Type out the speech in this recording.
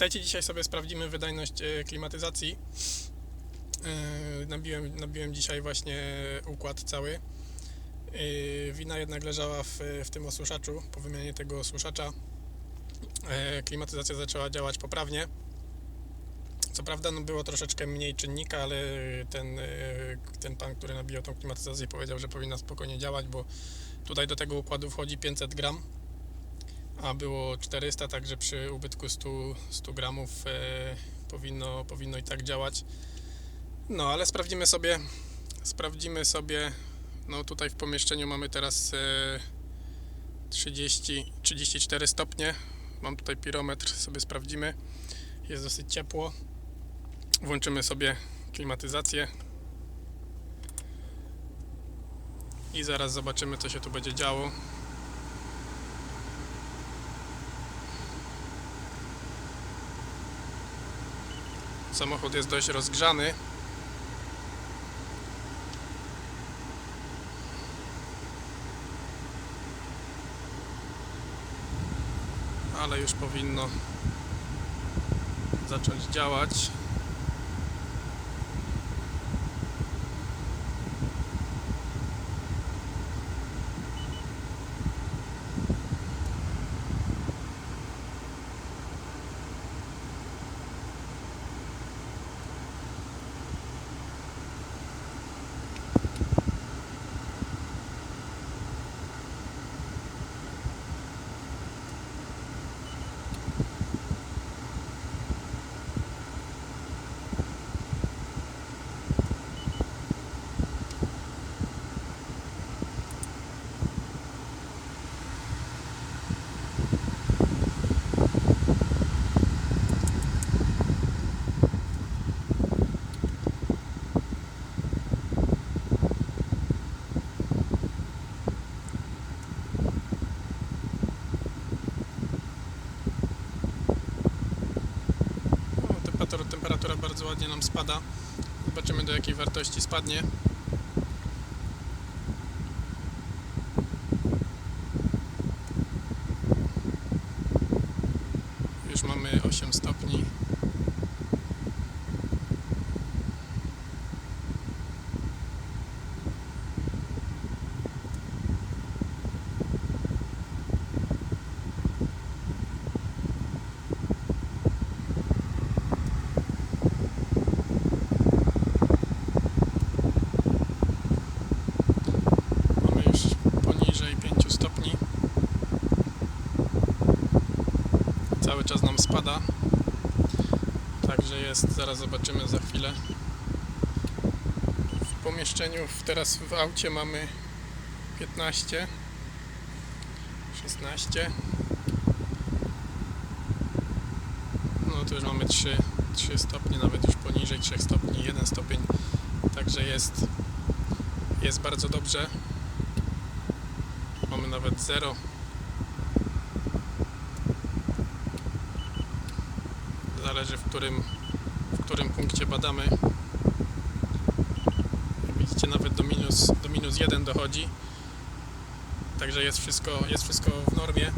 Witajcie, dzisiaj sobie sprawdzimy wydajność e, klimatyzacji. E, Nabiłem, nabiłem dzisiaj właśnie układ cały. E, Wina jednak leżała w, w tym osuszaczu. Po wymianie tego osuszacza klimatyzacja zaczęła działać poprawnie. Co prawda no było troszeczkę mniej czynnika, ale ten, ten pan, który nabijał tą klimatyzację powiedział, że powinna spokojnie działać, bo tutaj do tego układu wchodzi 500 gram a było 400, także przy ubytku 100, 100 gramów e, powinno, powinno i tak działać. No, ale sprawdzimy sobie, sprawdzimy sobie, no tutaj w pomieszczeniu mamy teraz e, 30, 34 stopnie, mam tutaj pirometr, sobie sprawdzimy, jest dosyć ciepło. Włączymy sobie klimatyzację i zaraz zobaczymy co się tu będzie działo. Samochód jest dość rozgrzany. Ale już powinno zacząć działać. Bardzo ładnie nam spada. Zobaczymy do jakiej wartości spadnie. Już mamy 8 stopni. Mamy już poniżej 5 stopni. Spada. Także jest, zaraz zobaczymy za chwilę. W pomieszczeniu, teraz w aucie mamy 15, 16. No tu już mamy 3, 3 stopnie, nawet już poniżej 3 stopni, 1 stopień. Także jest jest bardzo dobrze. Mamy nawet 0. Zależy w którym, w którym punkcie badamy. Widzicie nawet do minus, do minus 1 dochodzi. Także jest wszystko, jest wszystko w normie.